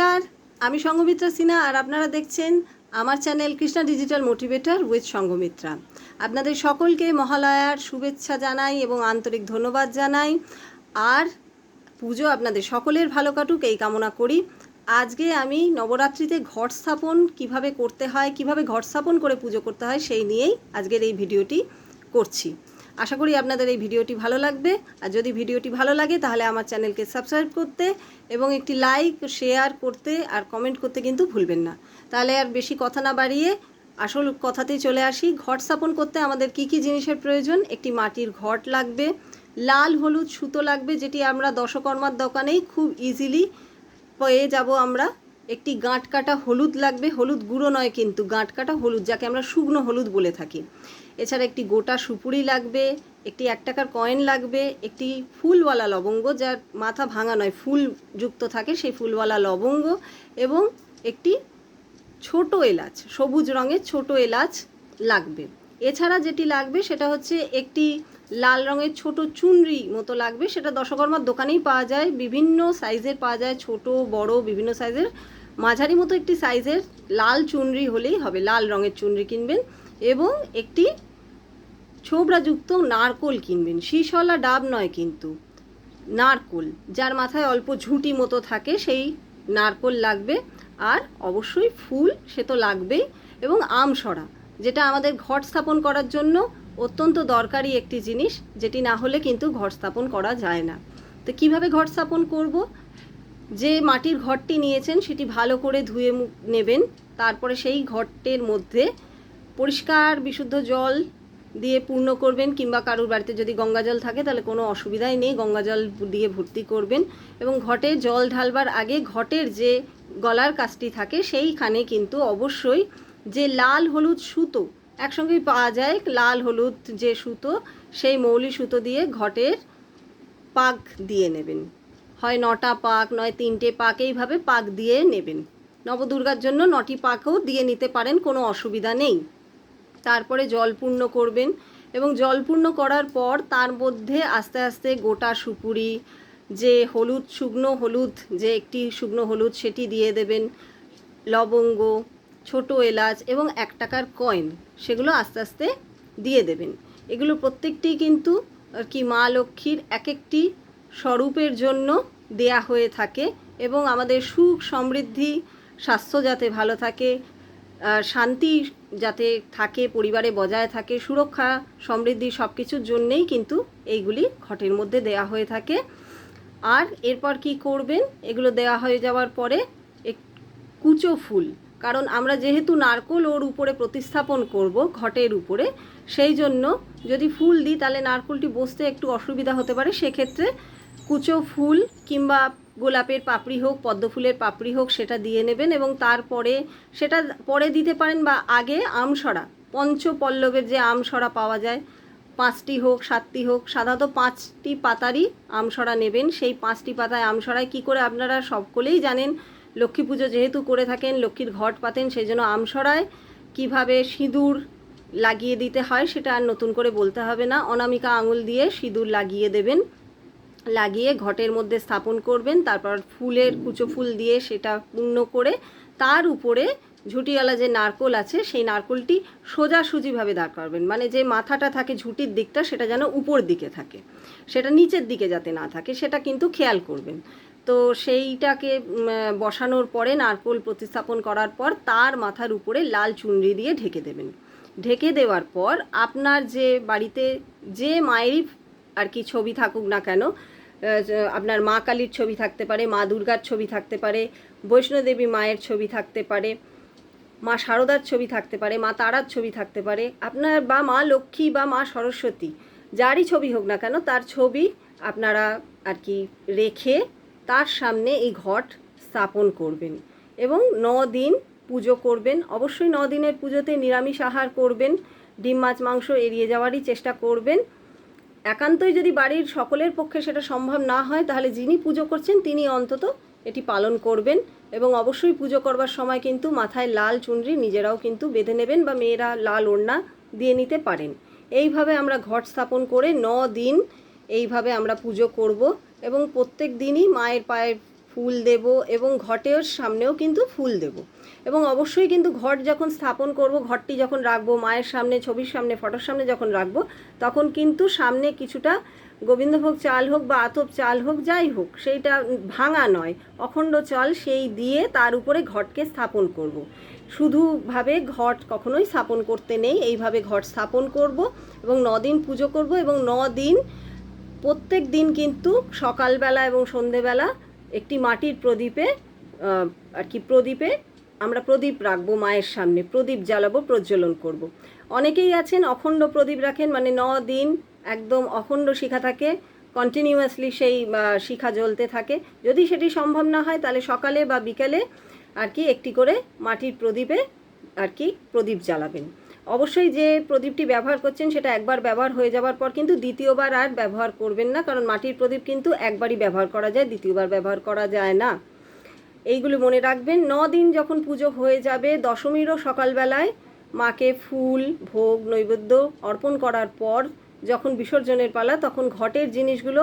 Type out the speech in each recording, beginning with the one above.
নমস্কার, আমি সঙ্গমিত্রা সিনহা আর আপনারা দেখছেন আমার channel Krishna digital motivator with Sanghamitra. আপনাদের সকলকে মহালয়ার শুভেচ্ছা জানাই এবং আন্তরিক ধন্যবাদ জানাই। আর পুজো আপনাদের সকলের ভালো কাটুক, এই কামনা করি। আজকে আমি নবরাত্রিতে ঘট স্থাপন কীভাবে করতে হয়, কীভাবে ঘট স্থাপন করে পুজো করতে হয় সেই নিয়েই আজকের এই ভিডিওটি করছি। আশা করি আপনাদের এই ভিডিওটি ভালো লাগবে। আর যদি ভিডিওটি ভালো লাগে, তাহলে আমার চ্যানেলকে সাবস্ক্রাইব করতে এবং একটি লাইক, শেয়ার করতে আর কমেন্ট করতে কিন্তু ভুলবেন না। তাহলে আর বেশি কথা না বাড়িয়ে আসল কথাতেই চলে আসি। ঘট স্থাপন করতে আমাদের কি কি জিনিসের প্রয়োজন? একটি মাটির ঘট লাগবে, লাল হলুদ সুতো লাগবে, যেটি আমরা দশকর্মার দোকানেই খুব ইজিলি পেয়ে যাব আমরা। একটি গাঁট কাটা হলুদ লাগবে, হলুদ গুঁড়ো নয় কিন্তু, গাঁট কাটা হলুদ, যাকে আমরা শুকনো হলুদ বলে থাকি। এছাড়া একটি গোটা সুপুরি লাগবে, একটি এক টাকার কয়েন লাগবে, একটি ফুলওয়ালা লবঙ্গ, যার মাথা ভাঙা নয়, ফুল যুক্ত থাকে সেই ফুলওয়ালা লবঙ্গ, এবং একটি ছোট এলাচ, সবুজ রঙের ছোট এলাচ লাগবে। এছাড়া যেটি লাগবে সেটা হচ্ছে একটি লাল রঙের ছোট চুনরি মতো লাগবে, সেটা দশকর্মার দোকানেই পাওয়া যায়, বিভিন্ন সাইজের পাওয়া যায়, ছোট, বড়, বিভিন্ন সাইজের। মাঝারি মতো একটি সাইজের লাল চুনরি হলেই হবে, লাল রঙের চুনরি কিনবেন এবং একটি ছোবড়াযুক্ত নারকোল কিনবেন। শীষওয়ালা ডাব নয় কিন্তু, নারকোল, যার মাথায় অল্প ঝুঁটি মতো থাকে সেই নারকোল লাগবে আর অবশ্যই ফুল সে তো লাগবেই এবং আমসরা যেটা আমাদের ঘট স্থাপন করার জন্য অত্যন্ত দরকারি একটি জিনিস, যেটি না হলে কিন্তু ঘট স্থাপন করা যায় না। তো কীভাবে ঘট স্থাপন করব? যে মাটির ঘরটি নিয়েছেন সেটি ভালো করে ধুয়ে মু- নেবেন। তারপরে সেই ঘরটের মধ্যে পরিষ্কার, বিশুদ্ধ জল দিয়ে পূর্ণ করবেন কিংবা কারুর বাড়িতে যদি গঙ্গা জল থাকে তাহলে কোনো অসুবিধাই নেই, গঙ্গা জল দিয়ে ভর্তি করবেন। এবং ঘটে জল ঢালবার আগে ঘটের যে গলার কাজটি থাকে সেইখানে কিন্তু অবশ্যই যে লাল হলুদ সুতো, একসঙ্গেই পাওয়া যায় লাল হলুদ যে সুতো, সেই মৌলি সুতো দিয়ে ঘটের পাক দিয়ে নেবেন। হয় নটা পাক, নয় তিনটে পাক, এইভাবে পাক দিয়ে নেবেন। নবদুর্গার জন্য নটি পাকও দিয়ে নিতে পারেন, কোনো অসুবিধা নেই। তারপরে জল পূর্ণ করবেন এবং জল পূর্ণ করার পর তার মধ্যে আস্তে আস্তে গোটা সুপুরি, যে হলুদ, শুকনো হলুদ, যে একটি শুকনো হলুদ সেটি দিয়ে দেবেন, লবঙ্গ, ছোট এলাচ এবং এক টাকার কয়েন, সেগুলো আস্তে আস্তে দিয়ে দেবেন। এগুলো প্রত্যেকটি কিন্তু আর কি মা লক্ষ্মীর এক একটি স্বরূপের জন্য দেয়া হয়ে থাকে এবং আমাদের সুখ, সমৃদ্ধি, স্বাস্থ্য যাতে ভালো থাকে শান্তি যাতে থাকে, পরিবারে বজায় থাকে, সুরক্ষা, সমৃদ্ধি সব কিছুর জন্যেই কিন্তু এইগুলি ঘটের মধ্যে দেয়া হয়ে থাকে। আর এরপর কি করবেন? এগুলো দেওয়া হয়ে যাওয়ার পরে এক কুচো ফুল। কারণ আমরা যেহেতু নারকোল ওর উপরে প্রতিস্থাপন করব, ঘটের উপরে, সেই জন্য যদি ফুল দিই তাহলে নারকোলটি বসতে একটু অসুবিধা হতে পারে। সেক্ষেত্রে কুচো ফুল কিংবা গোলাপের পাপড়ি হোক পদ্ম ফুলের পাপড়ি হোক, সেটা দিয়ে নেবেন এবং তারপরে সেটা পরে দিতে পারেন বা আগে আমসরা, পঞ্চপল্লবের যে আমসরা পাওয়া যায়, পাঁচটি হোক, সাতটি হোক, সাধারণত পাঁচটি পাতারই আমসরা নেবেন। সেই পাঁচটি পাতায় আমসরায় কি করে আপনারা সকলেই জানেন, লক্ষ্মী পুজো যেহেতু করে থাকেন, লক্ষ্মীর ঘট পাতেন, সেই জন্য আমসরায় কীভাবে সিঁদুর লাগিয়ে দিতে হয় সেটা আর নতুন করে বলতে হবে না। অনামিকা আঙুল দিয়ে সিঁদুর লাগিয়ে দেবেন। লাগিয়ে ঘটের মধ্যে স্থাপন করবেন, তারপর ফুলের কুচো ফুল দিয়ে সেটা পূর্ণ করে তার উপরে ঝুটিওয়ালা যে নারকোল আছে, সেই নারকোলটি সোজাসুজিভাবে দাঁড় করবেন। মানে যে মাথাটা থাকে ঝুটির দিকটা, সেটা যেন উপর দিকে থাকে। সেটা নিচের দিকে যাতে না থাকে, সেটা কিন্তু খেয়াল করবেন। তো সেইটাকে বসানোর পরে নারকোল প্রতিস্থাপন করার পর তার মাথার উপরে লাল চুনরি দিয়ে ঢেকে দেবেন। ঢেকে দেওয়ার পর আপনার যে বাড়িতে যে মায়েরই আর কি ছবি থাকুক না কেন আপনার মা কালীর ছবি থাকতে পারে, মা দুর্গার ছবি থাকতে পারে, বৈষ্ণোদেবী মায়ের ছবি থাকতে পারে, মা শারদার ছবি থাকতে পারে, মা তারার ছবি থাকতে পারে, আপনার বা মা লক্ষ্মী বা মা সরস্বতী, যারই ছবি হোক না কেন, তার ছবি আপনারা আর কি রেখে তার সামনে এই ঘট স্থাপন করবেন এবং ন দিন পুজো করবেন। অবশ্যই ন দিনের পুজোতে নিরামিষ আহার করবেন, ডিম, মাছ, মাংস এড়িয়ে যাওয়ারই চেষ্টা করবেন। একান্তই যদি বাড়ির সকলের পক্ষে সেটা সম্ভব না হয়, তাহলে যিনি পুজো করছেন তিনি অন্তত এটি পালন করবেন এবং অবশ্যই পুজো করবার সময় কিন্তু মাথায় লাল চুনরি নিজেরাও কিন্তু বেঁধে নেবেন বা মেয়েরা লাল ওড়না দিয়ে নিতে পারেন। এইভাবে আমরা ঘট স্থাপন করে ন দিন এইভাবে আমরা পুজো করব এবং প্রত্যেক দিনই মায়ের পায়ের ফুল দেব এবং ঘটের সামনেও কিন্তু ফুল দেব এবং অবশ্যই কিন্তু ঘট যখন স্থাপন করব ঘরটি যখন রাখব, মায়ের সামনে, ছবির সামনে, ফটোর সামনে যখন রাখব, তখন কিন্তু সামনে কিছুটা গোবিন্দভোগ চাল হোক বা আতপ চাল হোক, যাই হোক, সেইটা ভাঙা নয়, অখণ্ড চাল সেই দিয়ে তার উপরে ঘটকে স্থাপন করব। শুধুভাবে ঘট কখনোই স্থাপন করতে নেই, এইভাবে ঘট স্থাপন করব এবং দিন পুজো করব এবং দিন প্রত্যেক দিন কিন্তু সকালবেলা এবং সন্ধেবেলা একটি মাটির প্রদীপে আর কি প্রদীপে আমরা প্রদীপ রাখব মায়ের সামনে, প্রদীপ জ্বালাবো, প্রজ্বলন করব। অনেকেই আছেন অখণ্ড প্রদীপ রাখেন মানে ন দিন একদম অখণ্ড শিখা থাকে কন্টিনিউয়াসলি সেই শিখা জ্বলতে থাকে যদি সেটি সম্ভব না হয়, তাহলে সকালে বা বিকেলে আর কি একটি করে মাটির প্রদীপে আর কি প্রদীপ জ্বালাবেন অবশ্যই যে প্রদীপটি ব্যবহার করছেন সেটা একবার ব্যবহার হয়ে যাওয়ার পর কিন্তু দ্বিতীয়বার আর ব্যবহার করবেন না, কারণ মাটির প্রদীপ কিন্তু একবারই ব্যবহার করা যায়, দ্বিতীয়বার ব্যবহার করা যায় না। এইগুলো মনে রাখবেন ন দিন যখন পুজো হয়ে যাবে, দশমীরও সকালবেলায় মাকে ফুল, ভোগ, নৈবেদ্য অর্পণ করার পর যখন বিসর্জনের পালা, তখন ঘটের জিনিসগুলো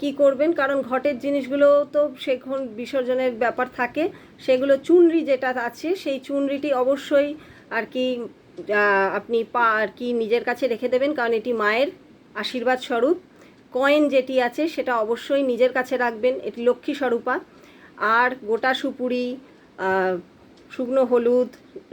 কি করবেন? কারণ ঘটের জিনিসগুলো তো সেখন বিসর্জনের ব্যাপার থাকে, সেগুলো চুনরি যেটা আছে, সেই চুনরিটি অবশ্যই আর কি আপনি পা আর কি নিজের কাছে রেখে দেবেন? কারণ এটি মায়ের আশীর্বাদ স্বরূপ। কয়েন যেটি আছে, সেটা অবশ্যই নিজের কাছে রাখবেন। এটি লক্ষ্মী স্বরূপা। আর গোটা সুপুরি শুকনো হলুদ,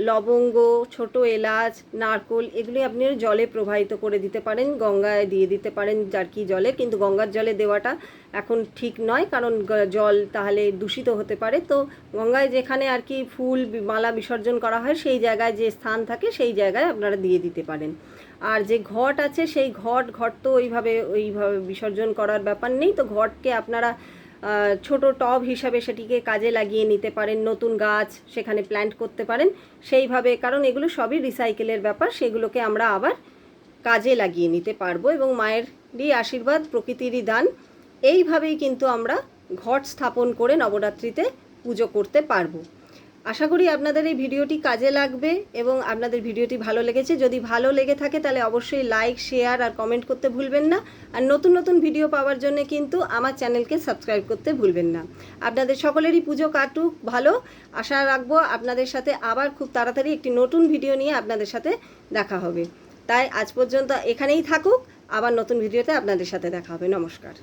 লবঙ্গ, ছোট এলাচ, নারকোল, এগুলি আপনি জলে প্রবাহিত করে দিতে পারেন, গঙ্গায় দিয়ে দিতে পারেন জার্কি জলে, কিন্তু গঙ্গার জলে দেওয়াটা এখন ঠিক নয়, কারণ জল তাহলে দূষিত হতে পারে। তো গঙ্গায় যেখানে আর কি ফুল, মালা বিসর্জন করা হয়, সেই জায়গায় যে স্থান থাকে, সেই জায়গায় আপনারা দিয়ে দিতে পারেন। আর যে ঘট আছে, সেই ঘট ঘট তো ওইভাবে ওইভাবে বিসর্জন করার ব্যাপার নেই। তো ঘটকে আপনারা ছোট টব হিসাবে সেটিকে কাজে লাগিয়ে নিতে পারেন, নতুন গাছ সেখানে প্ল্যান্ট করতে পারেন, সেইভাবে, কারণ এগুলো সবই রিসাইকেলের ব্যাপার, সেগুলোকে আমরা আবার কাজে লাগিয়ে নিতে পারব এবং মায়েরই আশীর্বাদ, প্রকৃতিরই দান, এইভাবেই কিন্তু আমরা ঘট স্থাপন করে নবরাত্রিতে পুজো করতে পারব। আশা করি আপনাদের এই ভিডিওটি কাজে লাগবে এবং আপনাদের ভিডিওটি ভালো লেগেছে। যদি ভালো লেগে থাকে তাহলে অবশ্যই লাইক, শেয়ার আর কমেন্ট করতে ভুলবেন না। আর নতুন নতুন ভিডিও পাওয়ার জন্য কিন্তু আমার চ্যানেলকে সাবস্ক্রাইব করতে ভুলবেন না। আপনাদের সকলেরই পুজো কাটুক ভালো। আশা রাখব আপনাদের সাথে আবার খুব তাড়াতাড়ি একটি নতুন ভিডিও নিয়ে আপনাদের সাথে দেখা হবে। তাই আজ পর্যন্ত এখানেই থাকুক। আবার নতুন ভিডিওতে আপনাদের সাথে দেখা হবে। নমস্কার।